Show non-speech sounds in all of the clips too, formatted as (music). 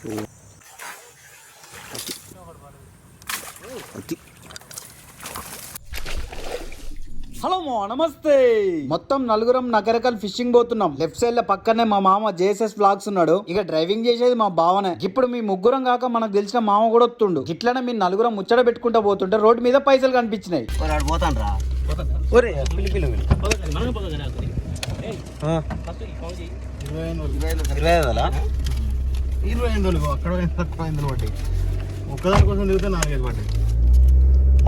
Hello మా నమస్తే. మొత్తం నలుగురం నగరకల్ ఫిషింగ్ పోతున్నాం. లెఫ్ట్ సైడ్లో పక్కనే మా మామ జేఎస్ఎస్ బ్లాగ్స్ ఉన్నాడు. ఇక డ్రైవింగ్ చేసేది మా బావనే. ఇప్పుడు మీ ముగ్గురం కాక మనకు తెలిసిన మామ కూడా వస్తుండు. ఇట్లనే మీ నలుగురం ముచ్చట పెట్టుకుంటా పోతుంటే రోడ్డు మీద పైసలు కనిపించినాయి. పోతాను ఇరవై ఐదు అక్కడ తక్కువ ఐదు పట్టి ఒక్కదాని కోసం నాలుగైదు పట్టి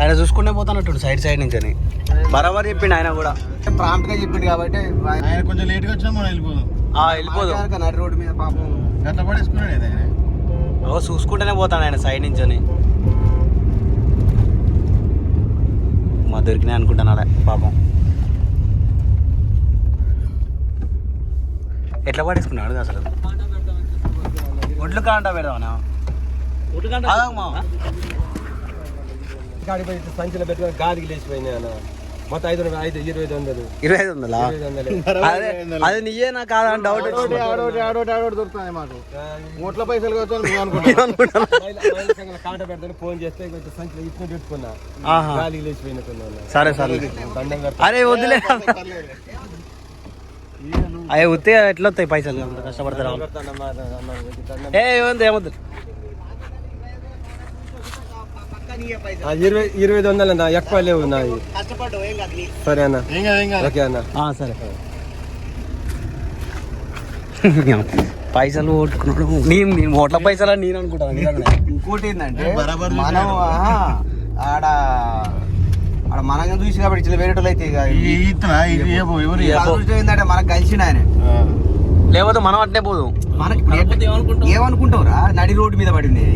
ఆయన చూసుకుంటే పోతానట్టు సైడ్ సైడ్ నుంచి అని బరాబర్ చెప్పిండు ఆయన కూడా. ప్రాంప్ట్గా చెప్పిండు కాబట్టి ఆయన కొంచెం లేట్గా వచ్చినా మనం వెళ్ళిపోదాం. ఆ, వెళ్ళిపోదు. నడి రోడ్డు మీద పాపం. గట్ల పడేసుకున్నాడు ఆయన. ఓ చూసుకుంటేనే పోతాను ఆయన సైడ్ నుంచి అని మా దొరికినాయి అనుకుంటున్నాడే పాపం. ఎట్లా పడేసుకున్నాడు అసలు? ఒడ్లు కాంట పెడదామనా? ఆగమ్మా. గాడి పోయి సంచిలో పెట్టుకొని గాలికి లేచిపోయినాయి అన్న మొత్తం ఐదు వందలు ఐదు ఇరవై ఐదు వందలు. ఇరవై ఐదు వందలా? వందలు. అదే అది నీయేనా కాదా? అని డౌట్ ఆడోటి వచ్చింది. ఆడోటి ఆడోటి ఆడోటి దొరుకుతాయి మాకు. ఓట్ల పైసలు కావచ్చు మేము అనుకుంటాం మహిళ- మహిళా సంఘాల కాంట పెడతాను ఫోన్ చేస్తే కొంచెం సంచిలో ఇప్పుడు పెట్టుకున్నా. గాలికి లేచిపోయినట్టున్నా అన్న. సరే. సరే అరే వద్దులే. అయ్యే ఉత్తే ఎట్లా వస్తాయి పైసలు? అంత కష్టపడతారు? ఏ ఏముంది ఇరవై ఇరవై ఐదు వందలు అన్న ఎక్కువ లేవు నాయి సరే అన్న. ఓకే అన్న. సరే. పైసలు ఓట్టుకున్నాడు నేను నేను ఓట్ల పైసలు నేను అనుకుంటాను. ఇంకోటి ఏంటంటే బరాబర్ మనం ఆడ ఆడ మనగా చూసి కాబట్టి ఇట్లా వేరేటోళ్ళు అయితే ఇక ఎవరు అదృష్టం ఏంటంటే మనకు కలిసిన ఆయన. లేకపోతే మనం అట్నే పోదు. మనకి ఏమనుకుంటావురా? నడి రోడ్డు మీద పడింది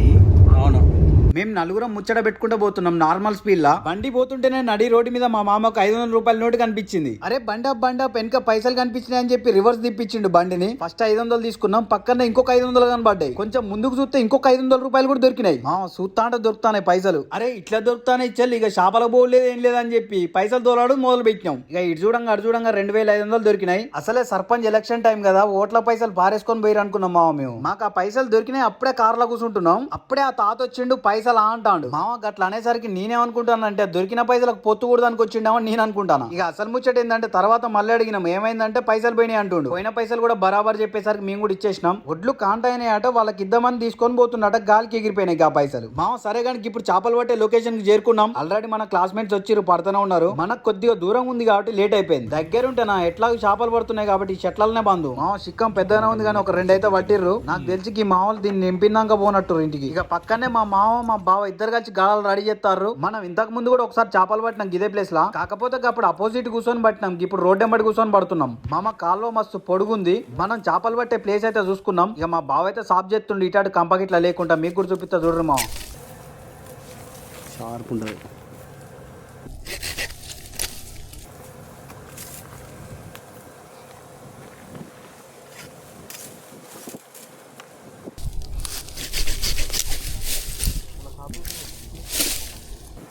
మేము నలుగురం ముచ్చట పెట్టుకుంటూ పోతున్నాం నార్మల్ స్పీడ్ లా బండి పోతుంటేనే నడి రోడ్డు మీద మా మామకు ఐదు వందల రూపాయల నోటు కనిపించింది. అరే బండ బండ వెనక పైసలు కనిపించినాయి అని చెప్పి రివర్స్ తిప్పించిండు బండిని. ఫస్ట్ ఐదు వందలు తీసుకున్నాం పక్కన ఇంకొక ఐదు వందలు కనబడ్డాయి. కొంచెం ముందుకు చూస్తే ఇంకొక ఐదు వందల రూపాయలు కూడా దొరికినాయి. మా చూస్తా అంటే దొరుకుతానే పైసలు. అరే ఇట్లా దొరుకుతానే ఇచ్చాలి ఇక షాపలకు పోలేదు ఏం లేదని చెప్పి పైసలు తోలాడు మొదలు పెట్టినాం ఇక ఇటు చూడంగా అటు చూడంగా రెండు వేల ఐదు వందలు దొరికినాయి. అసలే సర్పంచ్ ఎలక్షన్ టైం కదా ఓట్ల పైసలు పారేసుకొని పోయి అనుకున్నాం మామ మేము. మాకు ఆ పైసలు దొరికినాయి అప్పుడే కార్లో కూర్చుంటున్నాం. అప్పుడే ఆ తాత వచ్చిండు పైసలు ఆ అంటాడు. మామ గట్ల అనేసరికి నేనేమనుకుంటానంటే దొరికిన పైసలకు పొత్తు కూడా నేను అనుకుంటాను? ఇక అసలు ముచ్చట ఏంటంటే తర్వాత మళ్ళీ అడిగినాం ఏమైందంటే పైసలు పోయినాయి అంటుండు. పోయిన పైసలు కూడా బరాబర్ చెప్పేసరికి మేము కూడా ఇచ్చేసినాం. ఒడ్లు కాంట అయినాయట వాళ్ళకి ఇద్దామని తీసుకొని పోతున్నట గాలికి ఎగిరిపోయినాయి ఆ పైసలు. మామ సరే కానీ ఇప్పుడు చేపలు పట్టే లొకేషన్కి చేరుకున్నాం. ఆల్రెడీ మన క్లాస్మేట్స్ వచ్చిరు పడుతూనే ఉన్నారు. మనకు కొద్దిగా దూరం ఉంది కాబట్టి లేట్ అయిపోయింది. దగ్గర ఉంటే నా ఎట్లాగో చేపలు పడుతున్నాయి కాబట్టి చెట్లనే బంధు మామ చిక్కం పెద్దగానే ఉంది కానీ ఒక రెండు అయితే పట్టిర్రు. నాకు తెలిసి ఈ మామూలు దీన్ని నింపినాక పోనట్టు ఇంటికి. ఇక పక్కనే మా మామ మా బావ ఇద్దరు కలిసి గాలాలు రెడీ చేస్తారు. మనం ఇంతకు ముందు కూడా ఒకసారి చేపలు పట్టినాం ఇదే ప్లేస్ లా. కాకపోతే అప్పుడు అపోజిట్ కూర్చొని పట్టినాం. ఇప్పుడు రోడ్ ఎంబడి కూర్చొని పడుతున్నాం. మామ కాలువ మస్తు పొడుగుంది. మనం చేపలు పట్టే ప్లేస్ అయితే చూసుకున్నాం. ఇక మా బావ అయితే సాఫ్ చేస్తుండే. ఇటాడు కంపకిట్లా లేకుండా మీకు కూడా చూపిస్తా చూడరు మామ. షార్ప్ ఉంటుంది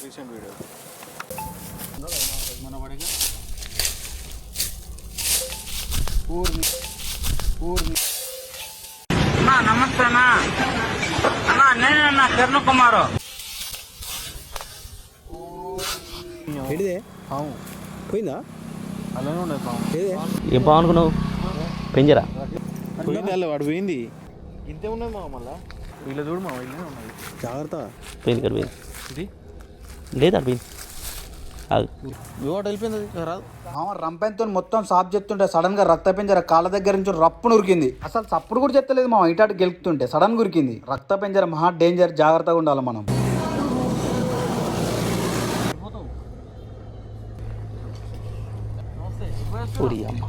రీసెంట్ వీడియో నమస్తే అన్న అన్న నేనన్న కిరణ్ కుమారు ఏంటిదే పోయిందా? అలానే ఉండదు పాము. ఏదే ఏం బాగునుకున్నావు పెంజరా? పోయింది? అల్ల వాడు పోయింది. ఇంతే ఉన్నది మా మళ్ళా? వీళ్ళ చూడు మా వీళ్ళనే ఉన్నది. జాగ్రత్త. పోయింది ఇక్కడ పోయింది. ఇది? లేదు పోయింది? వెళ్ళిపోయింది? రాదు. రంపెంతో మొత్తం సాఫ్ చెప్తుంటే సడన్గా రక్త పెంజర కాళ్ళ దగ్గర నుంచి రప్పును ఉరికింది అసలు చప్పుడు కూడా చెత్తలేదు మామ ఇటాటు గెలుపుతుంటే సడన్గా ఉరికింది. రక్త పెంజర మహా డేంజర్ జాగ్రత్తగా ఉండాలి మనం. ఊరి అమ్మ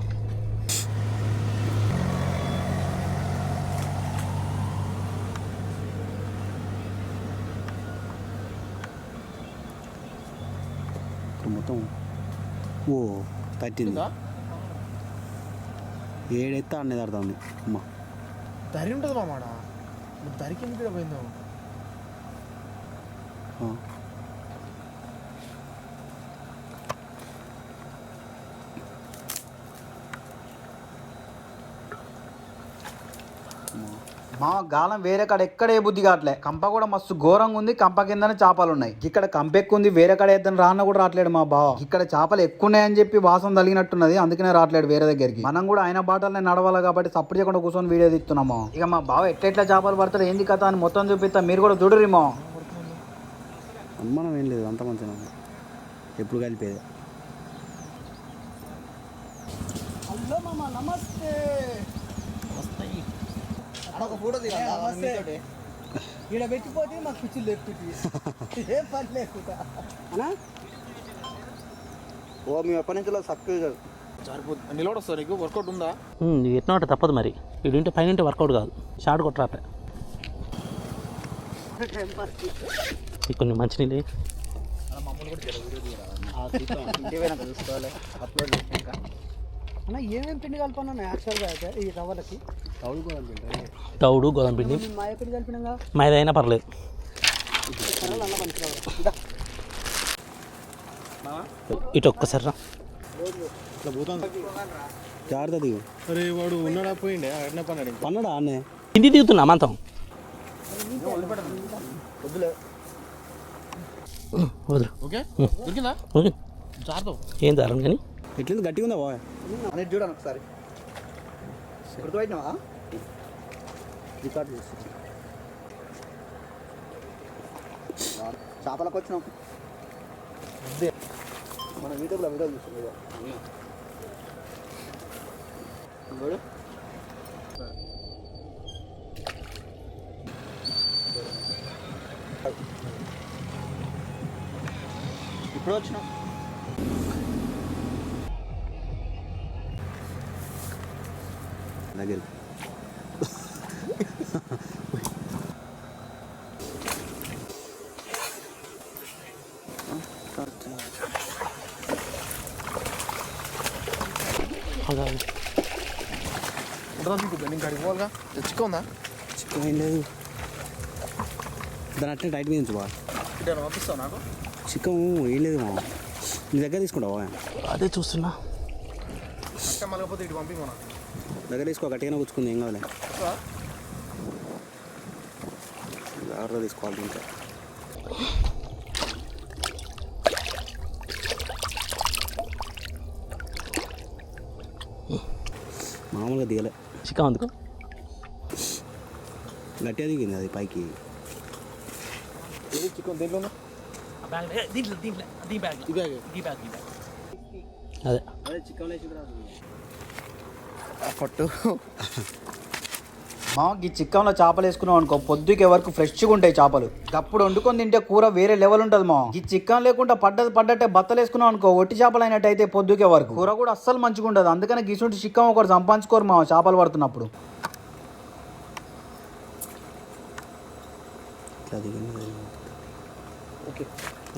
ఇక్కడ మొత్తం ఓ తట్టింది ఏడెత్తా అనేది అర్థం అమ్మ దరి ఉంటుంది మా గాలం వేరే కాడ ఎక్కడ ఏ బుద్ధి కావట్లే. కంప కూడా మస్తు ఘోరంగా ఉంది కంప కిందనే చేపలు ఉన్నాయి. ఇక్కడ కంప ఎక్కువ ఉంది వేరే కాడ ఏదైనా రాన్న కూడా రావట్లేడు మా బావ. ఇక్కడ చేపలు ఎక్కువ ఉన్నాయని చెప్పి వాసన తగినట్టున్నది అందుకనే రావట్లేడు వేరే దగ్గరికి. మనం కూడా ఆయన బాటలనే నడవాలి కాబట్టి సప్పుడు చేయకుండా కూర్చొని వీడియో తీస్తున్నాము. ఇక మా బావ ఎట్లెట్లా చేపలు పడతాడు ఏంది కథ అని మొత్తం చూపిస్తా మీరు కూడా చూడరేమో అనుమానం ఏం లేదు అంత మంచిగా. ఎప్పుడు కలిపేది? హలో మామ నమస్తే. ఒక ఫోటో ఈడ పెట్టిపోతే మాకు పిచ్చులు లేపుతుంది. ఏం పని లేకుండా. ఓ మేము ఎప్పటి నుంచో సబ్స్క్రైబ్ సరిపోతుంది నిలబడి వస్తుంది నీకు? వర్కౌట్ ఉందా? ఎట్లా ఉంటే తప్పదు మరి. వీడు ఉంటే పైన ఉంటే వర్కౌట్ కాదు. షార్ట్ కొట్టరాపే ఈ కొన్ని అప్లోడ్ చేసినాక అన్న ఏమేమి పిండి కలపన్నా యాక్చువల్గా అయితే ఈ రవ్వలకి. తౌడు గోధుమ పిండి మాయ పిండి. కలిపినాగా? మైదా అయినా పర్లేదు ఇటు ఒక్కసారి రా. జాగ్రత్త దిగు. అరే వాడు ఉన్నాడా పోయిండే? పన్నాడు పన్నడా అన్నే? ఇంటి దిగుతున్నా మంతం. వదులు. ఓకే? దొరికిందా? ఓకే. జాగ్రత్త. ఏం దారం కానీ? ఎట్లింది? గట్టిగా ఉందా బాయ్ చూడండి ఒకసారి. గుర్తుపెట్టినావా రికార్డ్ చేసి చేపలకు వచ్చినాం మన యూట్యూబ్లో వీడియో చూస్తున్నాం ఇప్పుడు వచ్చినాం దగ్గర బెండింగ్ కాడికి పోవాలిగా తెచ్చుకుందా చికెన్ ఏం లేదు దాని అట్లే టైట్ మీద బాగా ఇటు పంపిస్తావు నాకు చికెన్ ఏం లేదు మా నీ దగ్గర తీసుకుంటావా అదే చూస్తున్నా మలకపోతే ఇటు పంపి మన దగ్గర తీసుకో గట్టిగానే కూర్చుకుంది ఏం కావాలి జాగ్రత్త తీసుకోవాలి ఇంకా మామూలుగా దిగలే. చికెన్ అందుకు గట్టిగా దిగింది అది పైకి. అదే. అదే. చికెన్ పట్టు. మా ఈ చిక్కంలో చేపలు వేసుకున్నాం అనుకో పొద్దుకే వరకు ఫ్రెష్గా ఉంటాయి చేపలు. అప్పుడు వండుకొని తింటే కూర వేరే లెవెల్ ఉంటుంది మా. ఈ చిక్కన్ లేకుండా పడ్డది పడ్డట్టే బత్తలు వేసుకున్నాం అనుకో ఒట్టి చేపలు అయినట్టు అయితే పొద్దుకే వరకు. కూర కూడా అస్సలు మంచిగా ఉండదు. అందుకని గిసుంటి చిక్కం ఒకటి సంపాదించుకోరు మా చేపలు పడుతున్నప్పుడు. ఓకే.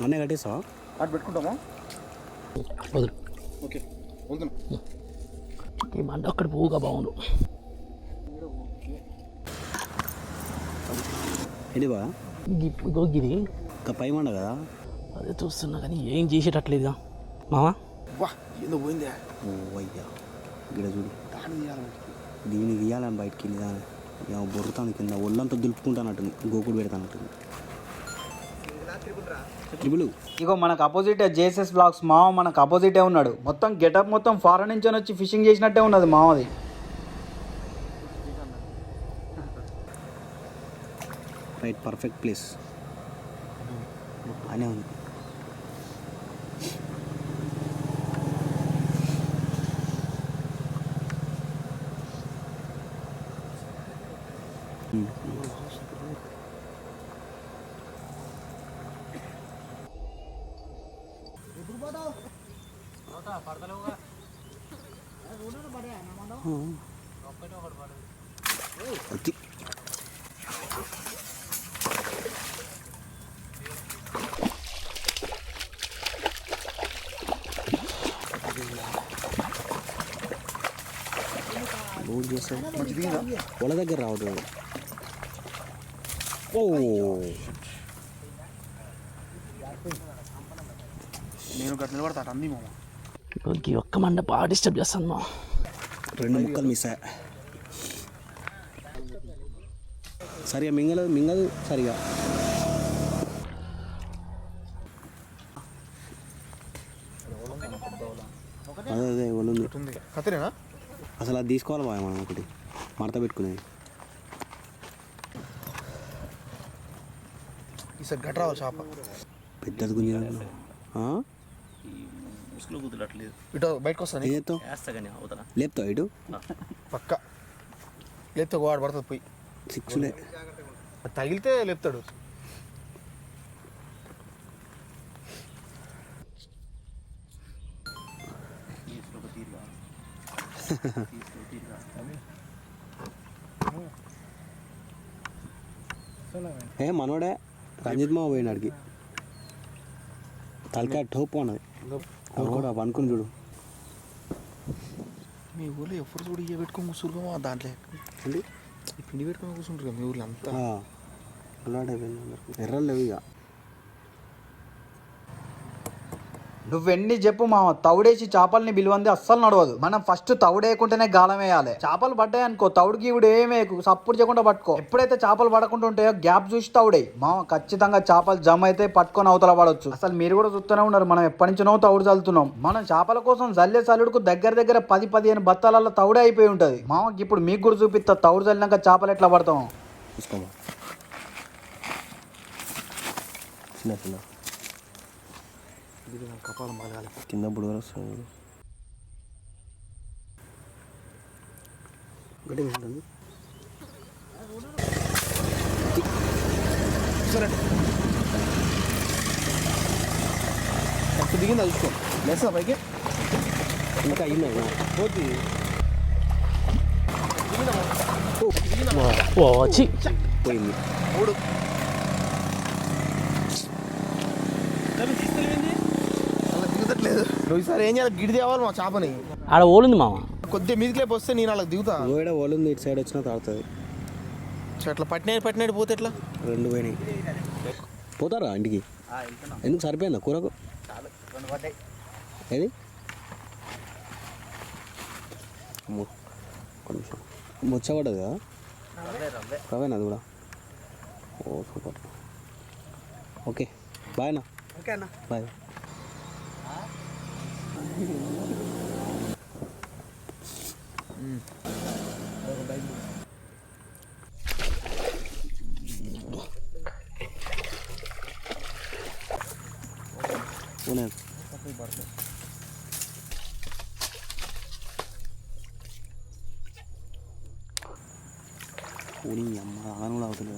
అన్నీ కట్టేస్తావా అటు పెట్టుకుంటామా? ఓకే. ఈ మంట ఒక్కటి పువ్వుగా బాగుండు ఇది బా గి- ఇగో గిది. ఇంకా పై మండ కదా? అదే చూస్తున్నా కానీ ఏం చేసేటట్లేదుగా. మావా? వా ఏందో పోయిందే. ఓ అయ్యా ఇక్కడ చూడు. దీన్ని తీయాలని బయటికి నిదానం ఏమో బొర్రుతాను కింద ఒళ్ళంతా దులుపుకుంటానట్టుంది గోకుడు పెడతానట్టుంది. ట్రిబుల్ ఇగో మనకు అపోజిట్ జేఎస్ఎస్ బ్లాగ్స్ మావ మనకు అపోజిటే ఉన్నాడు. మొత్తం గెటప్ మొత్తం ఫారెన్ నుంచి వచ్చి ఫిషింగ్ చేసినట్టే ఉన్నది మావది రైట్ పర్ఫెక్ట్ ప్లేస్ అనే ఉంది. వచ్చి బోట్ చేస్తావు పొల దగ్గర రావద్దు ఓ నేను గట్ల నిలబడతా అటు అంది మామ ఇగో ఈ ఒక్క మంట బాగా డిస్టర్బ్ చేస్తాను రెండు ముక్కలు మిస్ అయ్యా. సరిగా మింగలేదు మింగదు సరిగా. అదే అదే కత్తిరేనా? అసలు అది తీసుకోవాలి బాగా మనం ఒకటి. మడత పెట్టుకునేది. ఈసారి గట్రా చేప. పెద్దది గుంజ ముసుగులో కుదరట్లేదు ఇటు బయటకు వస్తాను ఏం చేస్తావు వేస్తా కానీ అవతల లేపుతావు ఇటు పక్క లేపితే వాడు పడుతుంది పోయి సిక్స్లే అది తగిలితే లేపుతాడు ఏ మనోడే రంజిత్ మామ పోయినాడికి తలకాయ టోపు అన్నది కూడా పనుకుని చూడు. మీ ఊళ్ళో ఎప్పుడు చూడు ఇయ్య పెట్టుకొని కూర్చురుగా దాంట్లో. ఏంటి? ఈ పిండి పెట్టుకొని కూర్చుంటారు మీ ఊళ్ళో అంతా. అలవాటు అయిపోయింది ఎర్రలు లేవు ఇక. నువ్వెన్ని చెప్పు మా తౌడేసి చేపల్ని బిలువంది అస్సలు నడవదు. మనం ఫస్ట్ తవుడేయకుంటేనే గాలం వేయాలి. చేపలు పడ్డాయి అనుకో తౌడు గీవుడు ఏమేకు సప్పుడు చేయకుండా పట్టుకో. ఎప్పుడైతే చేపలు పడకుండా ఉంటాయో గ్యాప్ చూసి తౌడే మామ ఖచ్చితంగా చేపలు జమ అయితే పట్టుకొని అవతల పడవచ్చు అసలు మీరు కూడా చూస్తూనే ఉన్నారు మనం ఎప్పటి నుంచినో తౌడు చల్లుతున్నాం. మనం చేపల కోసం జల్లే చల్లుడుకు దగ్గర దగ్గర పది పదిహేను బత్తాలలో తౌడే అయిపోయి ఉంటుంది. మామకి ఇప్పుడు మీకు కూడా చూపిస్తా తౌడు చల్లినాక చేపలు ఎట్లా పడతాం? చూసుకోమా చిన్న చిన్న. కపాలం బాగాలి కింద బుడగలు వస్తుంది గట్టి ఉంటుంది. ఎంత దిగిందా చూసుకో. లేస్తా పైకి? ఇంకా అయింది పోతుంది వచ్చి పోయింది. మూడు. అలా దిగుతట్లేదు నువ్వు ఈసారి ఏం చేయాలి? గిడి తేవాలి మా చేపని. ఆడ ఓలింది మామ. కొద్దిగా మీదికి వస్తే నేను అలా దిగుతా. గోడ వలుంది ఇటు సైడ్ వచ్చినా తాడుతుంది సో అట్లా పట్టినాడు పట్టినాడు పోతే ఎట్లా? రెండు పోయినాయి. పోతారా ఇంటికి? ఎందుకు సరిపోయిందా కూరకు? ఏది? ముచ్చబడ్డది కదా? రవేనా అది కూడా? ఓ సూపర్. ఓకే బాయ్ అన్న. ఓకే అన్న. బాయ్. ఉన్నాయి ఊని అమ్మ ఆను కూడా అవుతుంది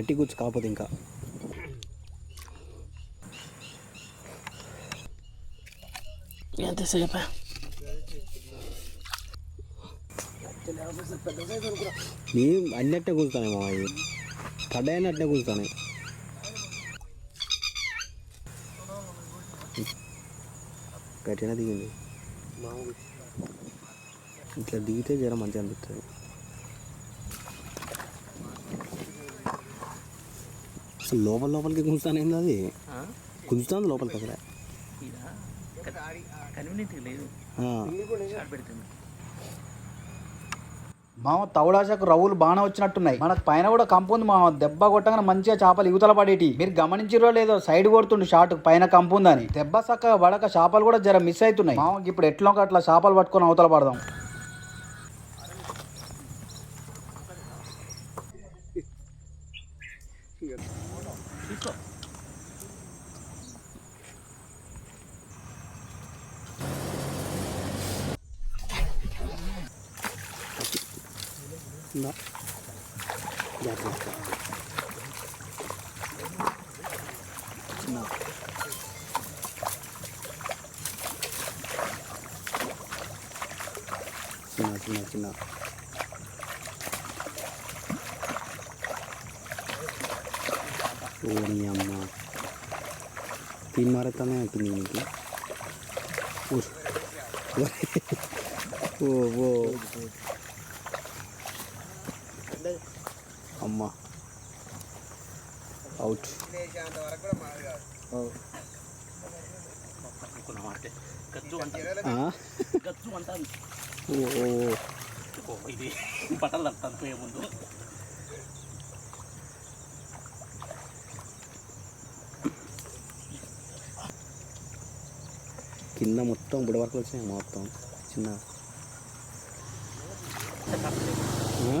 గట్టి కూర్చు కాకపోతే ఇంకా. ఎంతసేపు? నీ అన్నట్టే కూర్చుతానేమో అవి పడ్డాయని అట్టే కూర్చుతాను గట్టిగా దిగింది. ఇట్లా దిగితే జర మంచిగా అనిపిస్తుంది అసలు లోపల లోపలికి గుంజుతానేంది అది? గుంజుతుంది లోపలికి అసలే. మామ తౌడాశకు రవ్వులు బాగా వచ్చినట్టున్నాయి. మనకు పైన కూడా కంపు ఉంది మామ. దెబ్బ కొట్టగానే మంచిగా చేపలు యువతల పడేటి. మీరు గమనించిరో లేదో సైడ్ కొడుతుండు షాట్ పైన కంపు ఉందని. దెబ్బ సక్క పడక చేపలు కూడా జర మిస్ అవుతున్నాయి. మామ ఇప్పుడు ఎట్లా అట్లా చేపలు పట్టుకొని అవతల పడదాం. (laughs) ఉందా? జాగ్రత్త. చిన్న. చిన్న చిన్న చిన్న ఓ నీ అమ్మ తిని మారేస్తానే అవుతుంది నీకు ఊర్. ఓ ఓ అమ్మ. అవుట్ ఇది బట్టలు తడతాను పోయే ముందు. కింద మొత్తం బుడ వరకు వచ్చినాయి మొత్తం. చిన్న ఆ?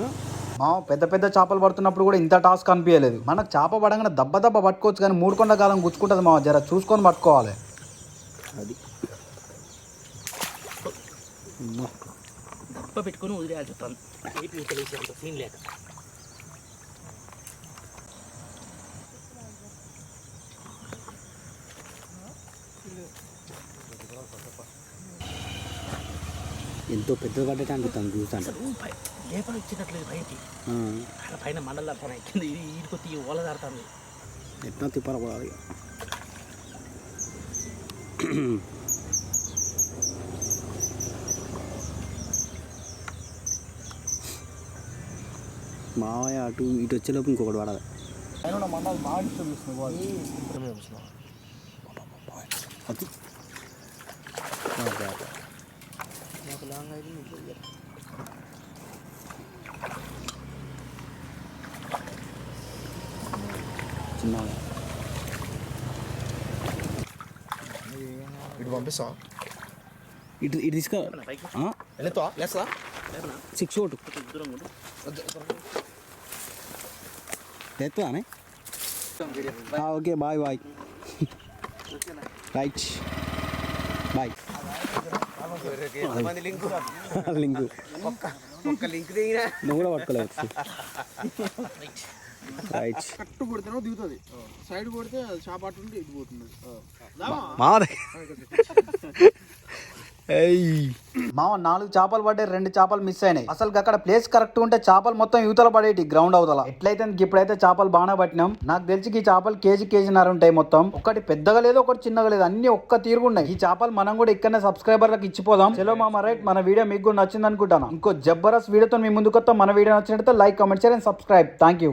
మా పెద్ద పెద్ద చేపలు పడుతున్నప్పుడు కూడా ఇంత టాస్క్ అనిపించలేదు. మనకు చేప పడంగానే దెబ్బ దెబ్బ పట్టుకోవచ్చు కానీ మూడు కొండ కాలం గుచ్చుకుంటుంది మా జర చూసుకొని పట్టుకోవాలి. అది. దెబ్బ పెట్టుకొని సీన్ లేక ఎంతో పెద్దది పడ్డట్టు అనిపిస్తాను చూస్తాను లేపలు ఇచ్చినట్లేదు ఆ. అక్కడ పైన మండలు దాడుతున్నాయి కింద ఇది ఈడుకొత్తి ఓల దాడుతుంది ఎట్లా తిప్పాల. మావయ్య అటు ఇటు వచ్చేలోపు ఇంకొకటి పడాలి అది ఓకే, ఓకే. చిన్నగా ఇటు పంపిస్తా ఇటు ఇటు తీసుకో పైకి ఆ? వెళ్తా లేస్తా సిక్స్ ఓటు దూరం ఉండు ఎత్తువానే okay bye bye right bye link ఒక్క లింక్ దిగినా నువ్వు కూడా పట్టుకోలేదు రైట్ కట్టు కొడితేనే దిగుతుంది. సైడ్ కొడితే అది అటు ఉండి ఇటు పోతుంది. మామ నాలుగు చేపలు పడ్డాయి రెండు చేపలు మిస్ అయినాయి. అసలు అక్కడ ప్లేస్ కరెక్ట్ ఉంటే చేపలు మొత్తం యువతల పడేటి గ్రౌండ్ అవతల. ఎట్లయితే ఇప్పుడైతే చేపలు బాగానే పట్టినాం. నాకు తెలిసి ఈ చేపలు కేజీ కేజీన్నర ఉంటాయి మొత్తం. ఒకటి పెద్దగా లేదు ఒకటి చిన్నగా లేదు. అన్ని ఒక్క తీరుగా ఉన్నాయి. ఈ చేపలు మనం కూడా ఇక్కడనే సబ్స్క్రైబర్లకు ఇచ్చిపోదాం. చలో మామ రైట్ మన వీడియో మీకు కూడా నచ్చింది అనుకుంటాను. ఇంకో జబర్దస్త్ వీడియోతో మీ ముందుకు వస్తాం మన వీడియో నచ్చినట్టు లైక్ కామెంట్ చేయండి సబ్స్క్రైబ్ థ్యాంక్ యూ